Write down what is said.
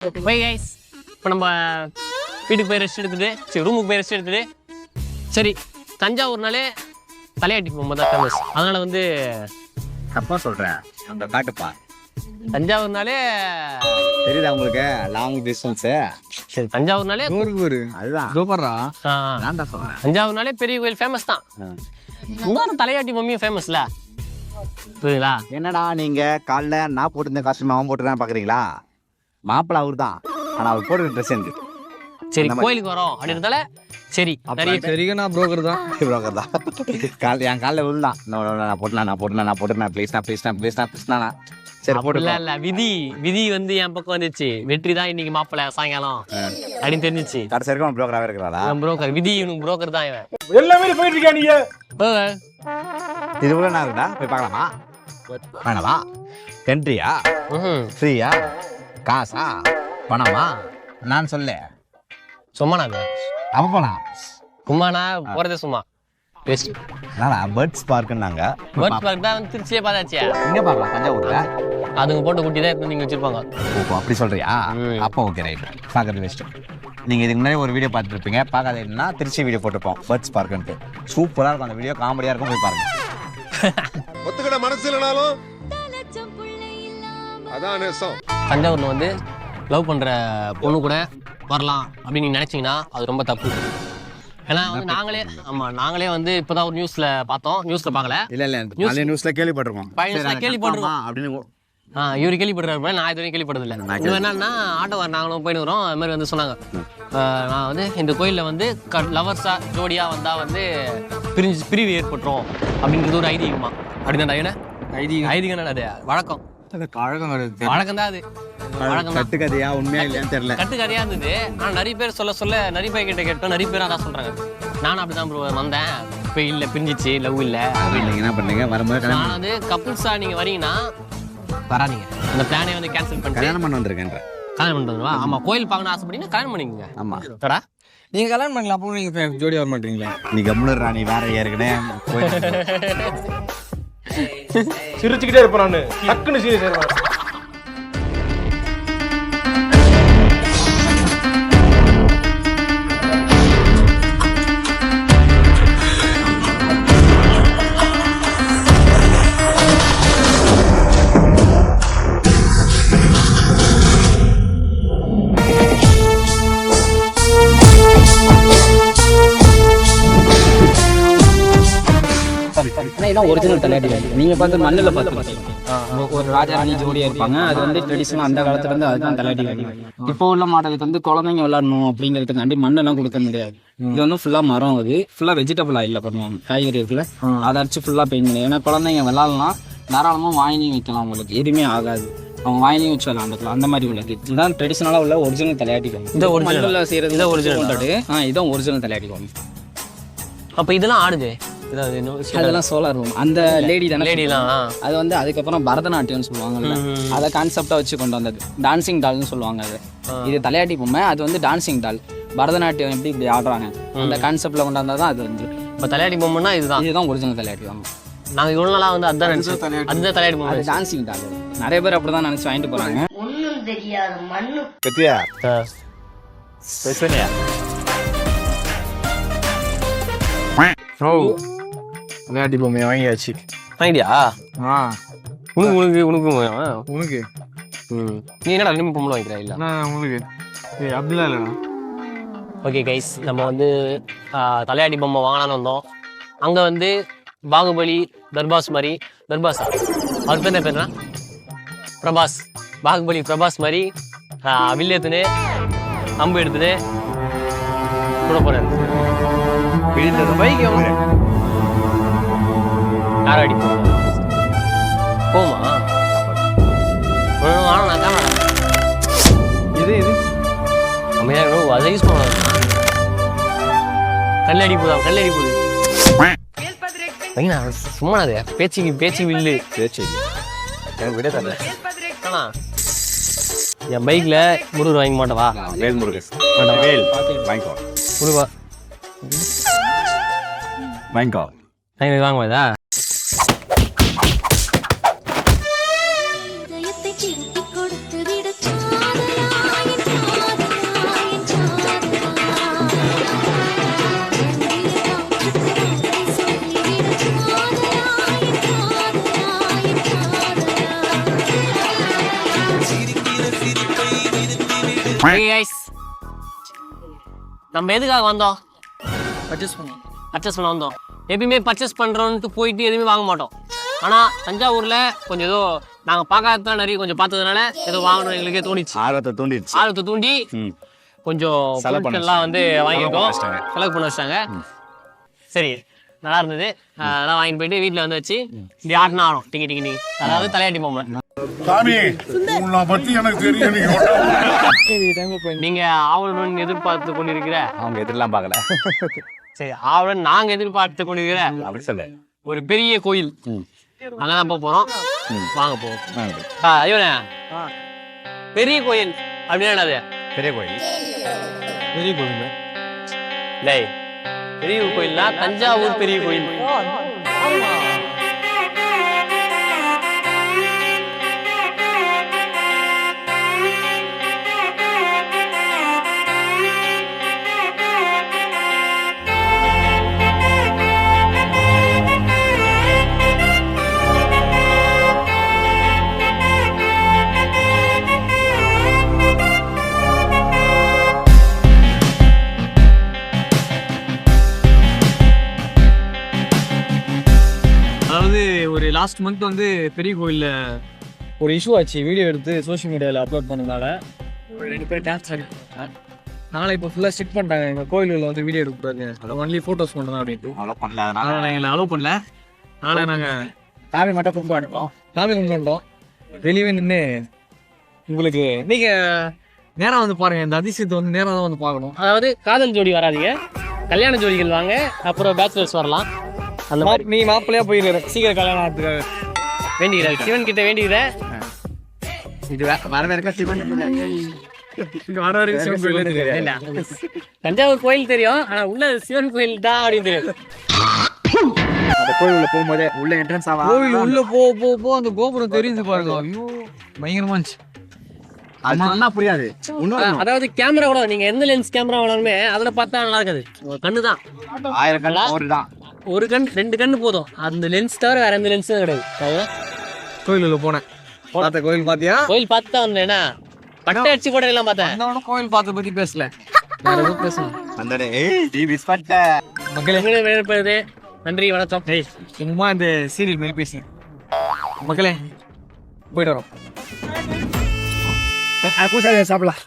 போய் கைஸ் இப்போ நம்ம வீட்டுக்கு போய் ரெஸ்ட் எடுத்துட்டு சரி ரூமுக்கு போய் ரெஸ்ட் எடுத்துட்டு சரி தஞ்சாவூர்னாலே தலையாட்டி போகும்போது தான் ஃபேமஸ் அதனால வந்து தப்பா சொல்றேன். அந்த காட்டுப்பா. தஞ்சாவூர்னாலே தெரியுதா உங்களுக்கு? லாங் டிஸ்டன்ஸ் சரி தஞ்சாவூர்னாலே ஊருக்கு ஊரு. அதுதான். சூப்பர்ரா நான் தான் சொல்றேன். தஞ்சாவூர்னாலே பெரிய கோயில் ஃபேமஸ் தான். இன்னொரு தலையாட்டி மம்மியும் ஃபேமஸ்ல புரியுங்களா என்னடா நீங்க? காலைல நான் போட்டிருந்த காஸ்டியூம் அவன் போட்டுருக்கான்னு பாக்குறீங்களா? மாப்பிள்ள அவர் தான் ஆனா அவர் போட்டுருக்க ட்ரெஸ் எனக்கு. சரி கோயிலுக்கு வரோம் அப்படின்றதால சரி நிறைய சரிங்க நான் புரோக்கர் தான். Broker தான். கால் என் காலில் விழுந்தான். no, no, நான் போட்டேன் நான் போட்டேன் நான் போட்டேன் ப்ளீஸ்னா ப்ளீஸ்னா ப்ளீஸ்னா ப்ளீஸ்னா சரி இல்ல போட்டு இல்ல. விதி விதி வந்து என் பக்கம் வந்துச்சு. வெற்றி தான் இன்னைக்கு மாப்பிள்ள சாயங்காலம். அப்படின்னு தெரிஞ்சிச்சு. கடைசி வரைக்கும் ப்ரோக்கராகவே இருக்கிறாரா புரோக்கர் விதி இவனுக்கு புரோக்கர் தான் இவன். எல்லாமே போயிட்டு இருக்கா நீங்க போங்க. இது கூட இருக்குடா? போய் பார்க்கலாமா? வேணாமா? என்ட்ரியா. ஃப்ரீயா காசா? பணமா? நான் சொல்ல. சும்மாண்ணா போலாம் சும்மாண்ணா போறதே சும்மா. பெஸ்ட் நானா பேர்ட்ஸ் பார்க்குன்னாங்க பேர்ட்ஸ் பார்க் தான் திருச்சியே பார்த்தாச்சியா இங்க பார்க்கலாம் தஞ்சாவூர்ல? அதுங்க போட்ட குட்டி தான் எடுத்து நீங்க வச்சிருப்பாங்க. ஓ அப்படி சொல்றியா? ம். அப்போ ஓகே ரைட் பார்க்கறது பெஸ்ட் நீங்க இதுக்கு முன்னாடி ஒரு வீடியோ பார்த்துருப்பீங்க. பார்க்காதீங்கன்னா திருச்சி வீடியோ போட்டிருப்போம் பேர்ட்ஸ் பார்க்குன்ட்டு சூப்பரா இருக்கும் அந்த வீடியோ காமெடியா இருக்கும் போய் பாருங்க. ஒத்துக்கிட மனசு இல்லைனாலும் அதான் நேசம் தஞ்சாவூர்ல வந்து லவ் பண்ற பொண்ணு கூட வரலாம் அப்படின்னு நீங்க நினைச்சீங்கன்னா அது ரொம்ப தப்பு. ஏன்னா வந்து நாங்களே ஆமா நாங்களே வந்து இப்பதான் ஒரு நியூஸ்ல பார்த்தோம். நியூஸ்ல பார்க்கல. இல்ல இல்ல News- பழைய நியூஸ்ல கேள்விப்பட்டிருக்கோம். பழைய கேள்விப்பட்டிருக்கோம். அப்படின்னு ஆ இவரு கேள்விப்படுறாரு நான் இது வரைக்கும் கேள்விப்பட்டதில்லை இது என்னன்னா ஆட்டோவர் நாங்களும் போயிட்டு வரோம். அது மாதிரி வந்து சொன்னாங்க. நான் வந்து இந்த கோயிலில் வந்து லவர்ஸா ஜோடியா வந்தா வந்து பிரிஞ்சு பிரிவு ஏற்பட்டுரும் அப்படின்றது ஒரு ஐதீகமா. அப்படிதான்டா என்ன? ஐதீகம். ஐதீகம் அது வழக்கம். கழகம் கிடையாது. வழக்கம் தான் அது. கட்டுக்கதையா உண்மையா இல்லையான்னு தெரியல. கட்டு கதையா இருந்தது. ஆனா நிறைய பேர் சொல்ல சொல்ல நிறைய பேர் கிட்ட கேட்டோம். நிறைய பேர் அதான் சொல்றாங்க. நானும் அப்படிதான் ப்ரோ வந்தேன். இப்போ இல்ல பிரிஞ்சிச்சு. லவ் இல்ல. நீங்க என்ன பண்ணீங்க? வரும்போது கல்யாணம் நான் வந்து கப்புள்ஸா நீங்க வரீங்கன்னா வராதீங்க. அந்த பிளானே வந்து கேன்சல் பண்ணிட்டு கல்யாணம் பண்ண வந்திருக்கேன்ற. கல்யாணம் பண்ணுறதுவா ஆமா கோயில் பார்க்கணும் ஆசைப்பட்டீங்கன்னா கல்யாணம் பண்ணிக்கங்க. ஆமா. தடா நீங்க கல்யாணம் பண்ணலாம் அப்போ நீங்க இப்ப ஜோடியா வர மாட்டீங்களா. நீ கம்முனு ராணி வேற ஏற்கனவே சிரிச்சுக்கிட்டே இருப்பேன் நான். டக்குன்னு சீரியஸ் ஆயிருவேன் ஒரிஜினல் தலையாட்டி நீங்க பார்த்து மண்ணில் பார்த்துருக்கீங்க ஒரு ராஜா ராணி ஜோடியா இருப்பாங்க. அது வந்து ட்ரெடிஷனல் அந்த காலத்துல இருந்து அதுதான் தலையாட்டி வேலை இப்போ உள்ள மாடலுக்கு வந்து குழந்தைங்க விளாடணும் அப்படிங்கிறதுக்காண்டி மண்ணெல்லாம் கொடுக்க முடியாது. இது வந்து ஃபுல்லா மரம் அது. ஃபுல்லா வெஜிடபிள் ஆயில் பண்ணுவாங்க. காய்கறி இருக்குல்ல. அதை அடிச்சு ஃபுல்லா பெயிண்ட் பண்ணி. ஏன்னா குழந்தைங்க விளாடலாம் தாராளமா வாயினையும் வைக்கலாம் உங்களுக்கு எதுவுமே ஆகாது. அவங்க வாயினையும் வச்சு விளாண்டுக்கலாம் அந்த மாதிரி உள்ளது இதுதான் ட்ரெடிஷனலா உள்ள ஒரிஜினல் தலையாட்டி இது original. மண்ணில் செய்யறது இது original. கொண்டாடு ஆ இதான் ஒரிஜினல் தலையாட்டி கோலம் அப்ப இதெல்லாம் ஆடுது. அதெல்லாம் சோலார் ரூம் அந்த லேடி தானே லேடிலாம் அது வந்து அதுக்கப்புறம் பரதநாட்டியம்னு சொல்லுவாங்கல்ல. அதை கான்செப்டா வச்சு கொண்டு வந்தது. டான்சிங் டால்னு சொல்லுவாங்க அது. இது தலையாட்டி பொம்மை அது வந்து டான்சிங் டால் பரதநாட்டியம் எப்படி இப்படி ஆடுறாங்க? அந்த கான்செப்ட்ல கொண்டு வந்தா தான் அது வந்து இப்ப தலையாடி பொம்மைன்னா இதுதான். இதுதான் ஒரிஜினல் தலையாட்டி பொம்மை. நாங்க இவ்வளவு நாளா வந்து அதான் நினைச்சோம். அதுதான் தலையாடி பொம்மை. டான்சிங் டால் நிறைய பேர் அப்படிதான் நினைச்சு வாங்கிட்டு போறாங்க. ஒன்றும் தெரியாத மண்ணு கத்தியா. பேசுனியா? ஓ விளையாட்டி பொம்மையை வாங்கியாச்சு. வாங்கிட்டியா? ஆ. உனக்கு உனக்கு உனக்கு. உனக்கு. ம். நீ என்னடா ரெண்டு பொம்பளை வாங்கிக்கிறா இல்ல? நான் உங்களுக்கு. ஏய் அப்படிலாம் இல்லைண்ணா. ஓகே கைஸ் நம்ம வந்து ஆ, தலையாடி பொம்மை வாங்கலாம்னு வந்தோம். அங்க வந்து பாகுபலி தர்பாஸ் மாதிரி தர்பாஸ். அவர் பேர் என்ன பேருனா பிரபாஸ். பாகுபலி பிரபாஸ் மாதிரி வில் அம்பு எடுத்துன்னு கூட போறாரு. பைக் யார் அடி போமா வாங்க நான் கேமரா இது இது இருக்கணும். அதை யூஸ் பண்ணுவாங்க கல்லடி போதா கல்லடி போகுது சும்மா அது பேச்சுக்கு பேச்சு வில்லு. பேச்சு எனக்கு விட தரல. என் பைக்ல முருகர் வாங்க மாட்டவா வேல் முருகன் வேல் வாங்கிக்கோ. முருகா. வாங்கிக்கோ. வாங்க இதா. நம்ம எதுக்காக வந்தோம்? பர்ச்சேஸ் பண்ணுவோம் பர்ச்சேஸ் பண்ண வந்தோம். எப்பயுமே பர்ச்சேஸ் பண்ணுறோன்ட்டு போயிட்டு எதுவுமே வாங்க மாட்டோம். ஆனால் தஞ்சாவூரில் கொஞ்சம் ஏதோ நாங்கள் பார்க்காதான் நிறைய கொஞ்சம் பார்த்ததுனால ஏதோ வாங்கணும் எங்களுக்கே தோணிச்சு. ஆர்வத்தை தூண்டிடுச்சு. ஆர்வத்தை தூண்டி கொஞ்சம் பொருட்கள்லாம் வந்து வாங்கியிருக்கோம். வச்சிட்டாங்க. செலவு பண்ண வச்சிட்டாங்க. சரி நல்லா இருந்தது. அதெல்லாம் வாங்கிட்டு போயிட்டு வீட்டில் வந்து வச்சு இப்படி ஆட்டினா ஆடும். டிங்கி டிங்கி டிங்கி. அதாவது தலையாட்டி பொம்மை சாமி உன்னை பத்தி எனக்கு தெரியும் நீங்க நீங்க ஆவலுடன் எதிர்பார்த்து கொண்டிருக்கிற அவங்க எதிரெல்லாம் பார்க்கல. சரி ஆவலுடன் நாங்க எதிர்பார்த்து கொண்டிருக்கிற அப்படி சொல்லு. ஒரு பெரிய கோயில். அங்கதான் போக போறோம். வாங்க போவோம். ஐயோண்ணே பெரிய கோயில். அப்படின்னா என்னது பெரிய கோயில். பெரிய கோவில் டேய் பெரிய கோயில்னா தஞ்சாவூர் பெரிய கோயில். லாஸ்ட் மந்த் வந்து பெரிய கோயில்ல ஒரு இஷ்யூ ஆச்சு. வீடியோ எடுத்து சோஷியல் மீடியாவில் அப்லோட் பண்ணனால ஒரு ரெண்டு பேர் டான்ஸ் ஆடிட்டாங்க நாளை இப்போ ஃபுல்லாக ஸ்ட்ரிக் பண்ணிட்டாங்க. எங்கள் கோயில்களில் வந்து வீடியோ எடுக்கக்கூடாது ஒன்லி ஃபோட்டோஸ் மட்டும் தான் அப்படின்ட்டு. அவ்வளோ பண்ணல அதனால எங்களை அலோவ் பண்ணல. அதனால் நாங்கள் சாமி மட்டும் கும்பிட்டு அனுப்போம் சாமி கும்பிட்டோம் வெளியே நின்று உங்களுக்கு நீங்கள் நேராக வந்து பாருங்கள் இந்த அதிசயத்தை வந்து நேராக தான் வந்து பார்க்கணும். அதாவது காதல் ஜோடி வராதீங்க. கல்யாண ஜோடிகள் வாங்க. அப்புறம் பேச்சுலர்ஸ் வரலாம். அந்த மாதிரி. நீ மாப்பிள்ளையா போயிருக்கிற சீக்கிரம் கல்யாணம் ஆகிறதுக்காக. வேண்டிக்கிறேன் சிவன் கிட்ட வேண்டிக்கிறேன் இது வர சிவன் வரைக்கும் சிவன் கோயிலே தெரியாது. தஞ்சாவூர் கோயில் தெரியும் ஆனா உள்ள சிவன் கோயில் தான் அப்படின்னு தெரியும். அந்த கோயில் உள்ள போகும்போதே உள்ள என்ட்ரன்ஸ் ஆவா? கோவில் உள்ள போ போ போ அந்த கோபுரம் தெரியுது பாருங்க. ஐயோ பயங்கரமா இருந்துச்சு. அது சொன்னா புரியாது. அதாவது கேமரா கூட நீங்க எந்த லென்ஸ் கேமரா வேணாலுமே அதுல பார்த்தா நல்லா இருக்காது. கண்ணு தான் ஆயிரம் கல் ஒரு தான். ஒரு கண் ரெண்டு கண்ணு போதும். அந்த லென்ஸ் தவிர வேற எந்த லென்ஸும் கிடையாது. அதாவது கோயில் உள்ள போனேன். பார்த்த கோயில் பாத்தியா? கோயில் பார்த்து தான் வந்தேன்? என்ன பட்டை அடிச்சு கூட எல்லாம் பார்த்தேன் கோயில் பார்த்த பத்தி பேசல. வேற எதுவும் பண்ணிட்ட. மக்களே நன்றி வணக்கம். ஏய் சும்மா இந்த சீரியல் மேல் பேசுங்க மக்களே போயிட்டு வரோம். சாப்பிடலாம்.